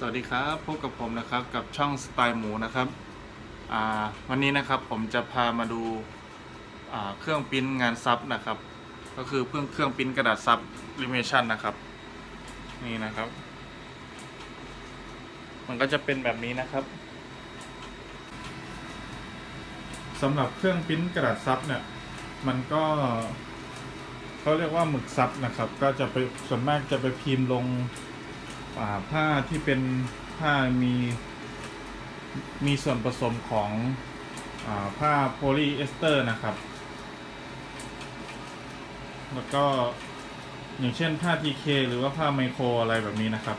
สวัสดีครับพบกับผมนะครับกับช่องสไตล์หมูนะครับวันนี้นะครับผมจะพามาดูาเครื่องปิ้นงานซับนะครับ ก็คือเพื่องเครื่องปิ้นกระดาษซับลิเมชันนะครับ นี่นะครับ มันก็จะเป็นแบบนี้นะครับสำหรับเครื่องปิ้นกระดาษซับเนี่ยมันก็เขาเรียกว่าหมึกซับนะครับ ก็จะไปส่วนมากจะไปพิมพ์ลง ผ้าที่เป็นผ้ามีมีส่วนผสมของอผ้าโพลีเอสเตอร์นะครับ แล้วก็อย่างเช่นผ้า TK หรือว่าผ้าไมโครอะไรแบบนี้นะครับ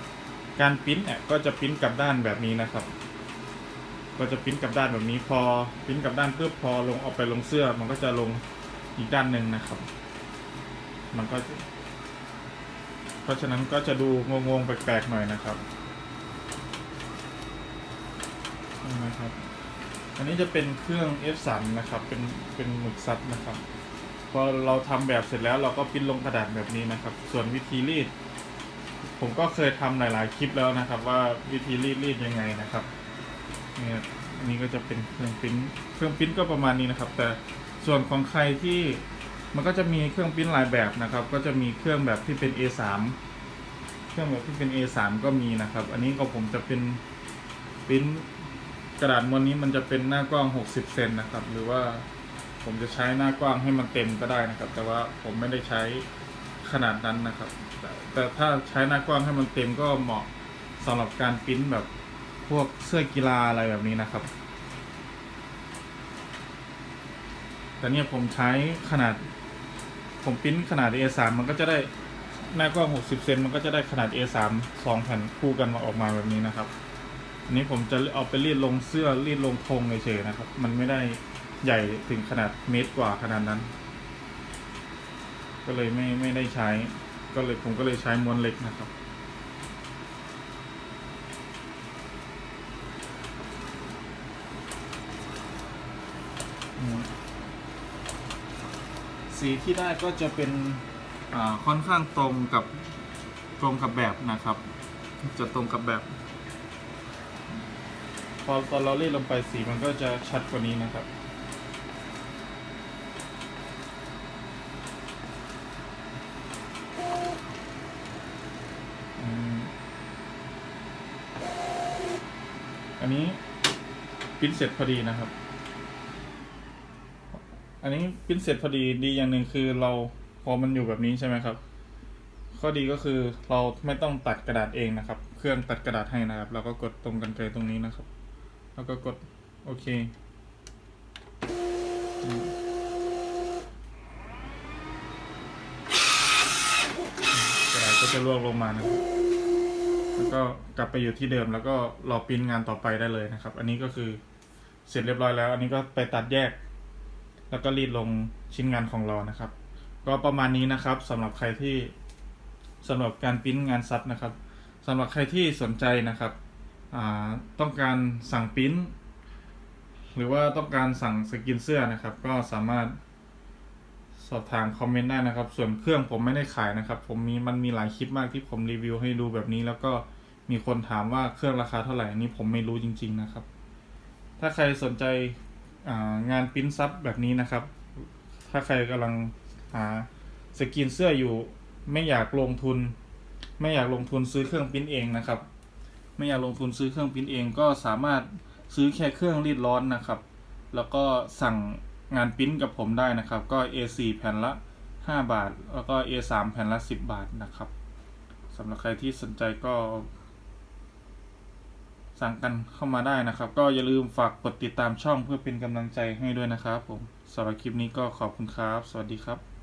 การปิ้นเนี่ยก็จะปริ้นกับด้านแบบนี้นะครับ ก็จะปริ้นกับด้านแบบนี้พอปริ้นกับด้านปุ๊บพอลงเอาไปลงเสื้อ มันก็จะลงอีกด้านหนึ่งนะครับ มันก็ เพราะฉะนั้นก็จะดูงงๆแปลกๆหน่อยนะครับนะครับ อันนี้จะเป็นเครื่อง F3 นะครับ เป็นเป็นหมึกซับนะครับพอเราทำแบบเสร็จแล้วเราก็ปริ้นลงกระดาษแบบนี้นะครับ ส่วนวิธีรีด ผมก็เคยทำหลาย ๆ คลิปแล้วนะครับ ว่าวิธีรีดรีดยังไงนะครับเนี่ยอันนี้ก็จะเป็นเครื่องปริ้นเครื่องปริ้นก็ประมาณนี้นะครับ แต่ส่วนของใครที่มันก็จะมีเครื่องปริ้นหลายแบบนะครับ ก็จะมีเครื่องแบบที่เป็น A3 เครื่องแบบที่เป็น A3 ก็มีนะครับ อันนี้ก็ผมจะเป็นปริ้นกระดาษมวนนี้มันจะเป็นหน้ากว้าง 60 เซนนะครับ หรือว่าผมจะใช้หน้ากว้างให้มันเต็มก็ได้นะครับ แต่ว่าผมไม่ได้ใช้ขนาดนั้นนะครับ แต่แต่ถ้าใช้หน้ากว้างให้มันเต็มก็เหมาะสำหรับการปริ้นแบบพวกเสื้อกีฬาอะไรแบบนี้นะครับ แต่เนี่ยผมใช้ขนาด ผมปริ้นขนาด A3 มันก็จะได้ หน้ากว้าง60 เซนมันก็จะได้ขนาด A3 สองแผ่นคู่กันมาออกมาแบบนี้นะครับอันนี้ผมจะเอาไปรีดลงเสื้อรีดลงธงเฉยๆนะครับ มันไม่ได้ใหญ่ถึงขนาดเมตรกว่าขนาดนั้น ก็เลยไม่ไม่ได้ใช้ ก็เลยผมก็เลยใช้ม้วนเล็กนะครับสีที่ได้ก็จะเป็น ค่อนข้างตรงกับตรงกับแบบนะครับ จะตรงกับแบบ พอตอนเราเล่นลงไปสีมันก็จะชัดกว่านี้นะครับอันนี้ปิ้นเสร็จพอดีนะครับ อันนี้ปิ้นเสร็จพอดีดีอย่างหนึ่งคือเรา อมันอยู่แบบนี้ใช่ไหมครับ ข้อดีก็คือเราไม่ต้องตัดกระดาษเองนะครับ เครื่องตัดกระดาษให้นะครับ เราก็กดตรงกันไกลตรงนี้นะครับ แล้วก็กดโอเค กระดาษก็จะร่วงลงมานะครับแล้วก็กลับไปอยู่ที่เดิมแล้วก็รอปินงานต่อไปได้เลยนะครับ อันนี้ก็คือเสร็จเรียบร้อยแล้ว อันนี้ก็ไปตัดแยก แล้วก็รีดลงชิ้นงานของเรานะครับ ก็ประมาณนี้นะครับสำหรับใครที่สำหรับการปริ้นงานซับนะครับสำหรับใครที่สนใจนะครับต้องการสั่งปริ้นหรือว่าต้องการสั่งสกินเสื้อนะครับ ก็สามารถสอบถามคอมเมนต์ได้นะครับ ส่วนเครื่องผมไม่ได้ขายนะครับ ผมมีมันมีหลายคลิปมากที่ผมรีวิวให้ดูแบบนี้ แล้วก็มีคนถามว่าเครื่องราคาเท่าไหร่อันนี้ผมไม่รู้จริง ๆนะครับ ถ้าใครสนใจงานปริ้นซับแบบนี้นะครับ ถ้าใครกำลัง หาสกินเสื้ออยู่ ไม่อยากลงทุน ไม่อยากลงทุนซื้อเครื่องปริ้นเองนะครับ ไม่อยากลงทุนซื้อเครื่องปริ้นเอง ก็สามารถซื้อแค่เครื่องรีดร้อนนะครับ แล้วก็สั่งงานปริ้นกับผมได้นะครับ ก็ A4 แผ่นละ 5 บาท แล้วก็ A3 แผ่นละ 10 บาทนะครับสำหรับใครที่สนใจก็ สั่งกันเข้ามาได้นะครับ ก็อย่าลืมฝากกดติดตามช่องเพื่อเป็นกำลังใจให้ด้วยนะครับผมสำหรับคลิปนี้ก็ขอบคุณครับ สวัสดีครับ